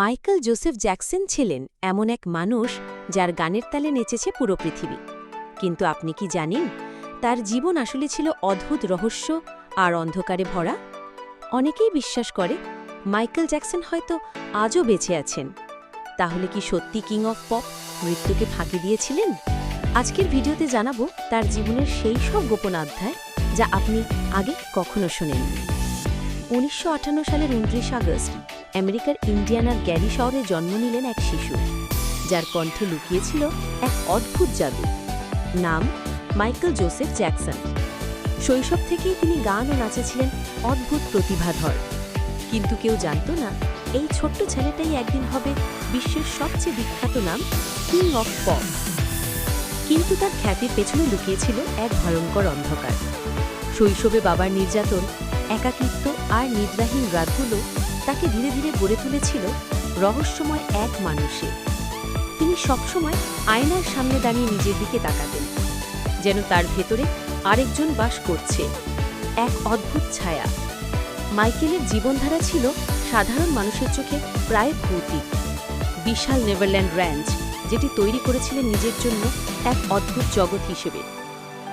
Michael Joseph Jackson ছিলেন এমন এক মানুষ যার গানের তালে নেচেছে পুরো পৃথিবী। কিন্তু আপনি কি জানেন, তার জীবন আসলে ছিল অদ্ভুত রহস্য আর অন্ধকারে ভরা? অনেকেই বিশ্বাস করে, মাইকেল জ্যাকসন হয়তো আজও বেঁচে আছেন। তাহলে কি সত্যি কিং অফ পপ মৃত্যুকে ফাঁকি দিয়েছিলেন? আজকের ভিডিওতে জানাব তার জীবনের সেই সব গোপন অধ্যায় যা আপনি আগে কখনো শোনেননি। উনিশশো আটান্ন সালের উনত্রিশ আগস্ট আমেরিকার ইন্ডিয়ানার গ্যারি শহরে জন্ম নিলেন এক শিশু, যার কণ্ঠে লুকিয়েছিল এক অদ্ভুত জাদু, নাম মাইকেল জোসেফ জ্যাকসন। শৈশব থেকেই তিনি গান ও নাচে ছিলেন অদ্ভুত প্রতিভাধর। কিন্তু কেউ জানত না, এই ছোট্ট ছেলেটাই একদিন হবে বিশ্বের সবচেয়ে বিখ্যাত নাম কিং অফ পপ। কিন্তু তার খ্যাতির পেছনে লুকিয়েছিল এক ভয়ঙ্কর অন্ধকার। শৈশবে বাবার নির্যাতন, একাকিত্ব আর নিদ্রাহীন রাতগুলো তাকে ধীরে ধীরে গড়ে তুলেছিল রহস্যময় এক মানুষে। তিনি সবসময় আয়নার সামনে দাঁড়িয়ে নিজের দিকে তাকাতেন, যেন তার ভেতরে আরেকজন বাস করছে। এক অদ্ভুত ছায়া। মাইকেলের জীবনধারা ছিল সাধারণ মানুষের চোখে প্রায় ভৌতিক। বিশাল নেভারল্যান্ড র্যাঞ্চ, যেটি তৈরি করেছিলেন নিজের জন্য এক অদ্ভুত জগৎ হিসেবে।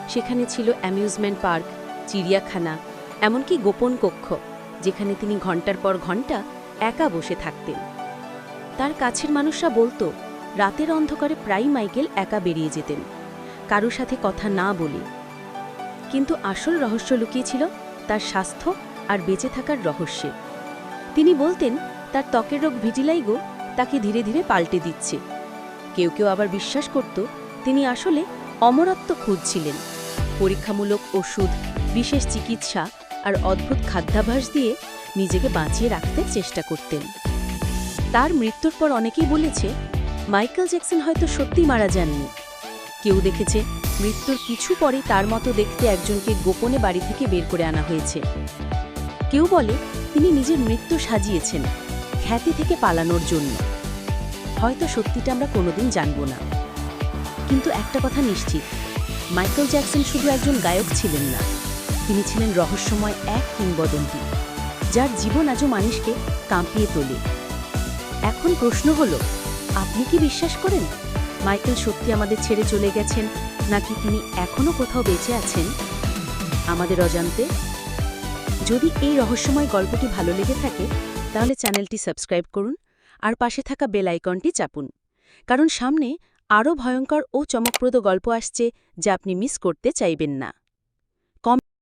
সেখানে ছিল অ্যামিউজমেন্ট পার্ক, চিড়িয়াখানা, এমনকি গোপন কক্ষ। যেখানে তিনি ঘণ্টার পর ঘণ্টা একা বসে থাকতেন। তার কাছের মানুষরা বলতো, রাতের অন্ধকারে প্রায় মাইকেল একা বেরিয়ে যেতেন, কারও সাথে কথা না বলে। কিন্তু আসল রহস্য লুকিয়েছিল তার স্বাস্থ্য আর বেঁচে থাকার রহস্যে। তিনি বলতেন, তার ত্বকের রোগ ভিটিলাইগো তাকে ধীরে ধীরে পাল্টে দিচ্ছে। কেউ কেউ আবার বিশ্বাস করত, তিনি আসলে অমরত্ব খুঁজছিলেন। পরীক্ষামূলক ওষুধ, বিশেষ চিকিৎসা আর অদ্ভুত খাদ্যাভাস দিয়ে নিজেকে বাঁচিয়ে রাখতে চেষ্টা করতেন। তার মৃত্যুর পর অনেকেই বলেছে, মাইকেল জ্যাকসন হয়তো সত্যি মারা যাননি। কেউ দেখেছে, মৃত্যুর কিছু পরে তার মতো দেখতে একজনকে গোপনে বাড়ি থেকে বের করে আনা হয়েছে। কেউ বলে, তিনি নিজের মৃত্যু সাজিয়েছেন, খ্যাতি থেকে পালানোর জন্য। হয়তো সত্যিটা আমরা কোনোদিন জানব না। কিন্তু একটা কথা নিশ্চিত, মাইকেল জ্যাকসন শুধু একজন গায়ক ছিলেন না। তিনি ছিলেন রহস্যময় এক কিংবদন্তি, যার জীবন আজও মানুষকে কাঁপিয়ে তোলে। এখন প্রশ্ন হল, আপনি কি বিশ্বাস করেন? মাইকেল সত্যি আমাদের ছেড়ে চলে গেছেন, নাকি তিনি এখনও কোথাও বেঁচে আছেন? আমাদের অজান্তে। যদি এই রহস্যময় গল্পটি ভালো লেগে থাকে, তাহলে চ্যানেলটি সাবস্ক্রাইব করুন আর পাশে থাকা বেল আইকনটি চাপুন, কারণ সামনে আরও ভয়ঙ্কর ও চমকপ্রদ গল্প আসছে যা আপনি মিস করতে চাইবেন না।